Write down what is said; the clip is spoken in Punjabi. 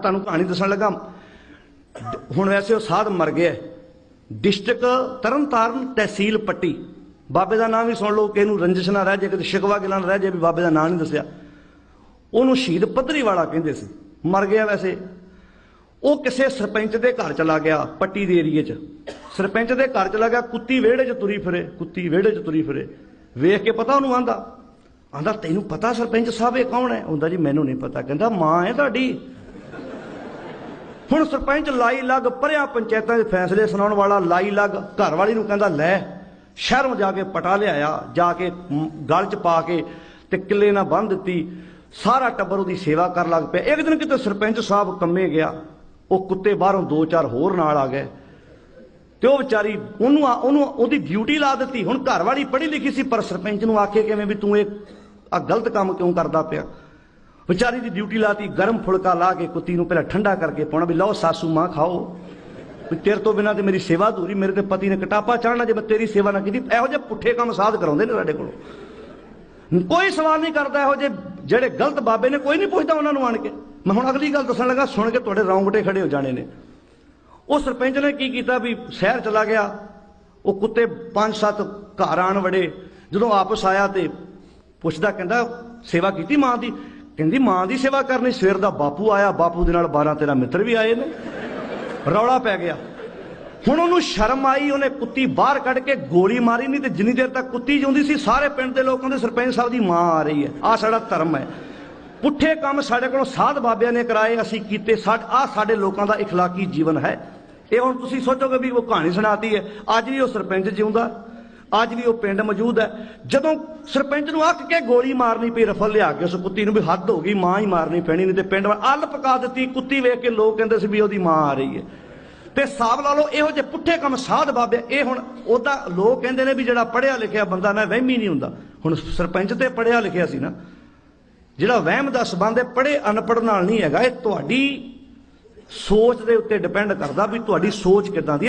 ਤੁਹਾਨੂੰ ਕਹਾਣੀ ਦੱਸਣ ਲੱਗਾ। ਹੁਣ ਵੈਸੇ ਉਹ ਸਾਧ ਮਰ ਗਿਆ। ਡਿਸਟ੍ਰਿਕਟ ਤਰਨਤਾਰਨ ਤਹਿਸੀਲ ਪੱਟੀ। ਬਾਬੇ ਦਾ ਨਾਮ ਵੀ ਸੁਣ ਲਓ ਕਿ ਇਹਨੂੰ ਰੰਜਿਸ਼ ਨਾ ਰਹਿ ਜੇ, ਕਿਤੇ ਸ਼ਿਕਵਾ ਗਿਲਾ ਨਾ ਰਹਿ ਜੇ, ਵੀ ਬਾਬੇ ਦਾ ਨਾਮ ਨਹੀਂ ਦੱਸਿਆ। ਉਹਨੂੰ ਸ਼ਹੀਦ ਪੱਧਰੀ ਵਾਲਾ ਕਹਿੰਦੇ ਸੀ। ਮਰ ਗਿਆ ਵੈਸੇ। ਉਹ ਕਿਸੇ ਸਰਪੰਚ ਦੇ ਘਰ ਚਲਾ ਗਿਆ, ਪੱਟੀ ਦੇ ਏਰੀਏ 'ਚ। ਸਰਪੰਚ ਦੇ ਘਰ ਚਲਾ ਗਿਆ, ਕੁੱਤੀ ਵਿਹੜੇ 'ਚ ਤੁਰੀ ਫਿਰੇ, ਕੁੱਤੀ ਵਿਹੜੇ 'ਚ ਤੁਰੀ ਫਿਰੇ। ਵੇਖ ਕੇ ਪਤਾ ਉਹਨੂੰ ਆਂਦਾ। ਆਂਦਾ, ਤੈਨੂੰ ਪਤਾ ਸਰਪੰਚ ਸਾਹਿਬ ਇਹ ਕੌਣ ਹੈ? ਹੁੰਦਾ ਜੀ, ਮੈਨੂੰ ਨਹੀਂ ਪਤਾ। ਕਹਿੰਦਾ, ਮਾਂ ਹੈ ਤੁਹਾਡੀ। ਹੁਣ ਸਰਪੰਚ ਲਾਈ ਲੱਗ ਪਰਿਆ ਪੰਚਾਇਤਾਂ ਦੇ ਫੈਸਲੇ ਸੁਣਾਉਣ ਵਾਲਾ ਲਾਈ ਲੱਗ ਘਰ ਵਾਲੀ ਨੂੰ ਕਹਿੰਦਾ, ਲੈ, ਸ਼ਹਿਰੋਂ ਜਾ ਕੇ ਪਟਾ ਲਿਆਇਆ, ਜਾ ਕੇ ਗਲ 'ਚ ਪਾ ਕੇ ਤੇ ਕਿੱਲੇ ਨਾਲ ਬੰਨ ਦਿੱਤੀ, ਸਾਰਾ ਟੱਬਰ ਉਹਦੀ ਸੇਵਾ ਕਰਨ ਲੱਗ ਪਿਆ। ਇੱਕ ਦਿਨ ਕਿਤੇ ਸਰਪੰਚ ਸਾਹਿਬ ਕੰਮੇ ਗਿਆ, ਉਹ ਕੁੱਤੇ ਬਾਹਰੋਂ ਦੋ ਚਾਰ ਹੋਰ ਨਾਲ ਆ ਗਏ। ਤੇ ਉਹ ਵਿਚਾਰੀ ਉਹਨੂੰ ਆ- ਉਹਨੂੰ ਉਹਦੀ ਡਿਊਟੀ ਲਾ ਦਿੱਤੀ। ਹੁਣ ਘਰ ਵਾਲੀ ਪੜ੍ਹੀ ਲਿਖੀ ਸੀ, ਪਰ ਸਰਪੰਚ ਨੂੰ ਆਖੇ ਕਿਵੇਂ ਵੀ ਤੂੰ ਇਹ ਆ ਗਲਤ ਕੰਮ ਕਿਉਂ ਕਰਦਾ ਪਿਆ? ਵਿਚਾਰੀ ਦੀ ਡਿਊਟੀ ਲਾਤੀ, ਗਰਮ ਫੁਲਕਾ ਲਾ ਕੇ ਕੁੱਤੀ ਨੂੰ ਪਹਿਲਾਂ ਠੰਡਾ ਕਰਕੇ ਪਾਉਣਾ ਵੀ ਲਓ ਸਾਸੂ ਮਾਂ ਖਾਓ। ਵੀ ਤੇਰੇ ਤੋਂ ਬਿਨਾਂ ਤੇ ਮੇਰੀ ਸੇਵਾ ਅਧੂਰੀ, ਮੇਰੇ ਤੇ ਪਤੀ ਨੇ ਕਟਾਪਾ ਚਾੜਨਾ, ਜੇ ਮੈਂ ਤੇਰੀ ਸੇਵਾ ਨਾ ਕੀਤੀ, ਇਹੋ ਜਿਹੇ ਪੁੱਠੇ ਕੰਮ ਸਾਧ ਕਰਾਉਂਦੇ ਨੇ ਸਾਡੇ ਕੋਲੋਂ। ਕੋਈ ਸਵਾਲ ਨਹੀਂ ਕਰਦਾ ਇਹੋ ਜਿਹੇ ਜਿਹੜੇ ਗਲਤ ਬਾਬੇ ਨੇ, ਕੋਈ ਨਹੀਂ ਪੁੱਛਦਾ ਉਹਨਾਂ ਨੂੰ ਆਣ ਕੇ। ਮੈਂ ਹੁਣ ਅਗਲੀ ਗੱਲ ਦੱਸਣ ਲੱਗਾ, ਸੁਣ ਕੇ ਤੁਹਾਡੇ ਰੌਂਗਟੇ ਖੜੇ ਹੋ ਜਾਣੇ ਨੇ। ਉਹ ਸਰਪੰਚ ਨੇ ਕੀ ਕੀਤਾ ਵੀ ਸ਼ਹਿਰ ਚਲਾ ਗਿਆ। ਉਹ ਕੁੱਤੇ ਪੰਜ ਸੱਤ ਘਰ ਆਣ ਵੜੇ। ਜਦੋਂ ਵਾਪਸ ਆਇਆ ਤੇ ਪੁੱਛਦਾ, ਕਹਿੰਦਾ ਸੇਵਾ ਕੀਤੀ ਮਾਂ ਦੀ? ਕਹਿੰਦੀ ਮਾਂ ਦੀ ਸੇਵਾ ਕਰਨੀ ਸਵੇਰ ਦਾ ਬਾਪੂ ਆਇਆ ਬਾਪੂ ਦੇ ਨਾਲ 12 13 ਮਿੱਤਰ ਵੀ ਆਏ ਨੇ ਰੌਲਾ ਪੈ ਗਿਆ ਹੁਣ ਉਹਨੂੰ ਸ਼ਰਮ ਆਈ ਉਹਨੇ ਕੁੱਤੀ ਬਾਹਰ ਕੱਢ ਕੇ ਗੋਲੀ ਮਾਰੀ ਨਹੀਂ ਤੇ ਜਿੰਨੀ ਦੇਰ ਤੱਕ ਕੁੱਤੀ ਜਿਉਂਦੀ ਸੀ ਸਾਰੇ ਪਿੰਡ ਦੇ ਲੋਕਾਂ ਦੇ ਸਰਪੰਚ ਸਾਹਿਬ ਦੀ ਮਾਂ ਆ ਰਹੀ ਹੈ ਆ ਸਾਡਾ ਧਰਮ ਹੈ ਪੁੱਠੇ ਕੰਮ ਸਾਡੇ ਕੋਲੋਂ ਸਾਧ ਬਾਬਿਆਂ ਨੇ ਕਰਾਏ ਅਸੀਂ ਕੀਤੇ ਆ ਸਾਡੇ ਲੋਕਾਂ ਦਾ اخلاقی ਜੀਵਨ ਹੈ ਇਹ ਹੁਣ ਤੁਸੀਂ ਸੋਚੋਗੇ ਵੀ ਉਹ ਕਹਾਣੀ ਸੁਣਾਤੀ ਹੈ ਅੱਜ ਵੀ ਉਹ ਸਰਪੰਚ ਜਿਉਂਦਾ ਅੱਜ ਵੀ ਉਹ ਪਿੰਡ ਮੌਜੂਦ ਹੈ। ਜਦੋਂ ਸਰਪੰਚ ਨੂੰ ਅੱਕ ਕੇ ਗੋਲੀ ਮਾਰਨੀ ਪਈ, ਰਫਲ ਲਿਆ ਕੇ ਉਸ ਕੁੱਤੀ ਨੂੰ ਵੀ ਹੱਦ ਹੋ ਗਈ, ਮਾਂ ਹੀ ਮਾਰਨੀ ਪੈਣੀ, ਨਹੀਂ ਤੇ ਪਿੰਡ ਵਾਲ ਅੱਲ ਪਕਾ ਦਿੱਤੀ, ਕੁੱਤੀ ਵੇਖ ਕੇ ਲੋਕ ਕਹਿੰਦੇ ਸੀ ਵੀ ਉਹਦੀ ਮਾਂ ਆ ਰਹੀ ਹੈ। ਤੇ ਹਿਸਾਬ ਲਾ ਲਓ, ਇਹੋ ਜਿਹੇ ਪੁੱਠੇ ਕੰਮ ਸਾਧ ਬਾਬੇ, ਇਹ ਹੁਣ ਉਹਦਾ ਲੋਕ ਕਹਿੰਦੇ ਨੇ ਵੀ ਜਿਹੜਾ ਪੜਿਆ ਲਿਖਿਆ ਬੰਦਾ ਨਾ, ਵਹਿਮੀ ਨਹੀਂ ਹੁੰਦਾ। ਹੁਣ ਸਰਪੰਚ ਤੇ ਪੜਿਆ ਲਿਖਿਆ ਸੀ ਨਾ, ਜਿਹੜਾ ਵਹਿਮ ਦਾ ਸਬੰਧ ਹੈ ਪੜੇ ਅਨਪੜ੍ਹ ਨਾਲ ਨਹੀਂ ਹੈਗਾ, ਇਹ ਤੁਹਾਡੀ ਸੋਚ ਦੇ ਉੱਤੇ ਡਿਪੈਂਡ ਕਰਦਾ ਵੀ ਤੁਹਾਡੀ ਸੋਚ ਕਿਦਾਂ ਦੀ